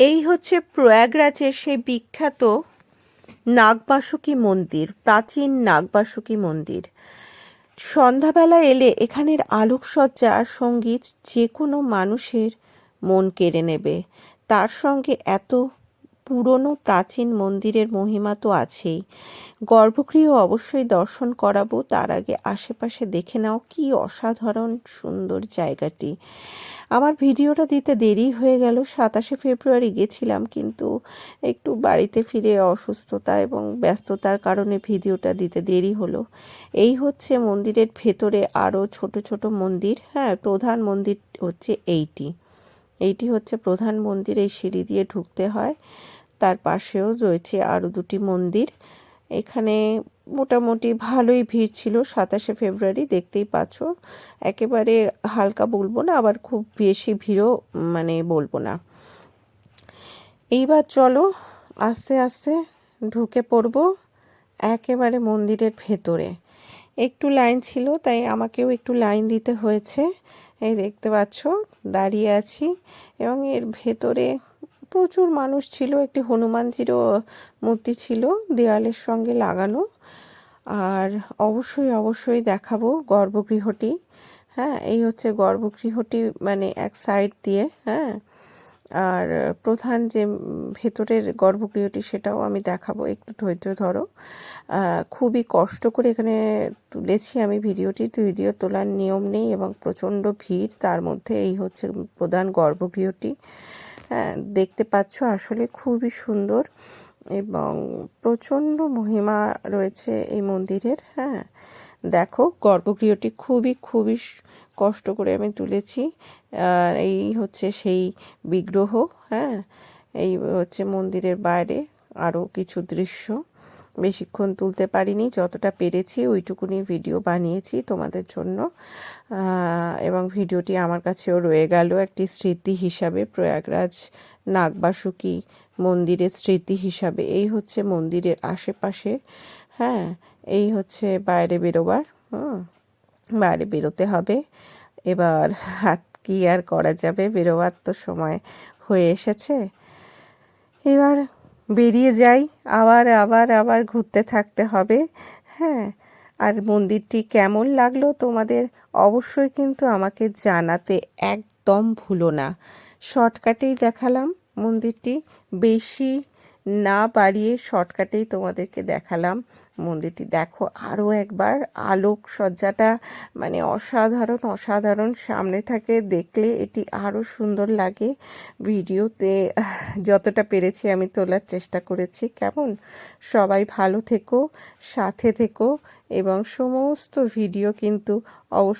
এই হচ্ছে প্রয়াগরাজের সেই বিখ্যাত নাগবাসুকী মন্দির, প্রাচীন নাগবাসুকী মন্দির। সন্ধ্যাবেলা এলে এখানের আলোকসজ্জা আর সংগীত যে কোনো মানুষের মন কেড়ে নেবে। তার সঙ্গে এত পুরনো প্রাচীন মন্দিরের মহিমা তো আছেই। গর্ভগৃহ অবশ্যই দর্শন করাবো, তার আগে আশেপাশে দেখে নাও কি অসাধারণ সুন্দর জায়গাটি। আমার ভিডিওটা দিতে দেরি হয়ে গেল, সাতাশে ফেব্রুয়ারি গেছিলাম, কিন্তু একটু বাড়িতে ফিরে অসুস্থতা এবং ব্যস্ততার কারণে ভিডিওটা দিতে দেরি হলো। এই হচ্ছে মন্দিরের ভেতরে আরও ছোট ছোট মন্দির হ্যাঁ প্রধান মন্দির হচ্ছে এইটি। এইটি হচ্ছে প্রধান মন্দির, এই সিঁড়ি দিয়ে ঢুকতে হয়। তার পাশেও রয়েছে আরও দুটি মন্দির। এখানে মোটামুটি ভালোই ভিড় ছিল, সাতাশে ফেব্রুয়ারি, দেখতেই পাচ্ছ। একেবারে হালকা বলব না, আবার খুব বেশি ভিড়ও মানে বলব না। এইবার চলো, আস্তে আস্তে ঢুকে পড়ব একেবারে মন্দিরের ভেতরে। একটু লাইন ছিল, তাই আমাকেও একটু লাইন দিতে হয়েছে। এই দেখতে পাচ্ছ, দাঁড়িয়ে আছি এবং এর ভেতরে প্রচুর মানুষ ছিল, একটি হনুমানজিরও মূর্তি ছিল দেওয়ালের সঙ্গে লাগানো। আর অবশ্যই অবশ্যই দেখাবো গর্ভগৃহটি। হ্যাঁ এই হচ্ছে গর্ভগৃহটি মানে এক সাইড দিয়ে হ্যাঁ। আর প্রধান যে ভেতরের গর্ভগৃহটি সেটাও আমি দেখাবো, একটু ধৈর্য ধরো। খুবই কষ্ট করে এখানে তুলেছি আমি ভিডিওটি। ভিডিও তোলার নিয়ম নেই এবং প্রচণ্ড ভিড়। তার মধ্যে এই হচ্ছে প্রধান গর্ভগৃহটি। দেখতে পাচ্ছ আসলে খুবই সুন্দর এবং প্রচণ্ড মহিমা রয়েছে এই মন্দিরের হ্যাঁ। দেখো গর্ভগৃহটি খুবই খুবই কষ্ট করে আমি তুলেছি। এই হচ্ছে সেই বিগ্রহ হ্যাঁ। এই হচ্ছে মন্দিরের বাইরে আরও কিছু দৃশ্য। বেশিক্ষণ তুলতে পারিনি, যতটা পেরেছি ওইটুকুনি ভিডিও বানিয়েছি তোমাদের জন্য। এবং ভিডিওটি আমার কাছেও রয়ে গেল একটি স্মৃতি হিসাবে, প্রয়াগরাজ নাগবাসুকি মন্দিরের স্মৃতি হিসাবে। এই হচ্ছে মন্দিরের আশেপাশে হ্যাঁ এই হচ্ছে বাইরে বেরোবার, হুম, বাইরে বেরোতে হবে। এবার হাত কি আর করা যাবে? বেরোবার তো সময় হয়ে এসেছে। এবার বেরিয়ে যাই, আবার আবার আবার ঘুরতে থাকতে হবে। হ্যাঁ আর মন্দিরটি কেমন লাগল তোমাদের অবশ্যই কিন্তু আমাকে জানাতে একদম ভুলো না। শর্টকাটেই দেখালাম মন্দিরটি, বেশি না বাড়িয়ে শর্টকাটেই তোমাদেরকে দেখালাম। মন্দিরটি। দেখো আরও একবার আলোক সজ্জাটা মানে অসাধারণ অসাধারণ সামনে থাকে। দেখলে এটি আরও সুন্দর লাগে। ভিডিওতে যতটা পেরেছি আমি তোলার চেষ্টা করেছি। কেমন? সবাই ভালো থেকো, সাথে থেকো এবং সমস্ত ভিডিও কিন্তু অবশ্যই